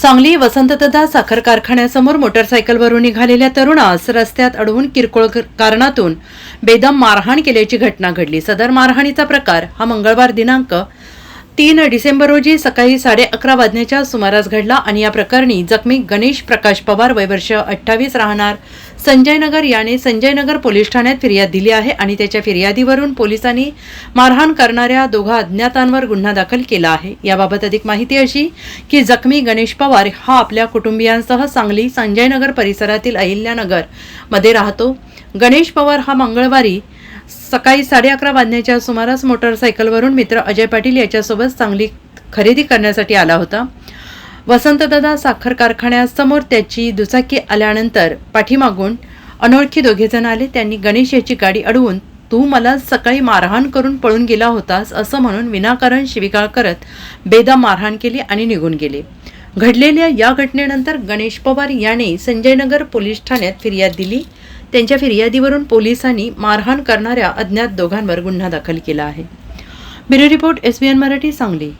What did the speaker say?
सांगली वसंतदादा साखर कारखान्यासमोर मोटरसायकलवरून निघालेल्या तरुणास रस्त्यात अडवून किरकोळ कारणातून बेदम मारहाण केल्याची घटना घडली. सदर मारहाणीचा प्रकार हा मंगळवार दिनांक तीन डिसेंबर रोजी सकाळी साडे अकरा वाजण्याच्या सुमारास घडला आणि या प्रकरणी जखमी गणेश प्रकाश पवार वयवर्ष अठ्ठावीस राहणार. संजय नगर याने संजयनगर पोलीस ठाण्यात फिर्याद दिली आहे आणि त्याच्या फिर्यादीवरून पोलिसांनी मारहाण करणाऱ्या दोघा अज्ञातांवर गुन्हा दाखल केला आहे. याबाबत अधिक माहिती अशी की जखमी गणेश पवार हा आपल्या कुटुंबियांसह सांगली संजयनगर परिसरातील अहिल्यानगरमध्ये राहतो. गणेश पवार हा मंगळवारी सकाळी साडे अकरा वाजण्याच्या सुमारास मोटरसायकलवरून मित्र अजय पाटील याच्यासोबत चांगली खरेदी करण्यासाठी आला होता. वसंतदादा साखर कारखान्यासमोर त्याची दुचाकी आल्यानंतर पाठीमागून अनोळखी दोघेजण आले. त्यांनी गणेश याची गाडी अडवून तू मला सकाळी मारहाण करून पळून गेला होतास असं म्हणून विनाकारण शिविकाळ करत बेदम मारहाण केली आणि निघून गेले. घडलेल्या या घटनेनंतर गणेश पवार याने संजयनगर पोलीस ठाण्यात फिर्याद दिली. त्यांच्या फिर्यादीवरून पोलिसांनी मारहाण करणाऱ्या अज्ञात दोघांवर गुन्हा दाखल केला आहे. Bureau report S Marathi Sangli.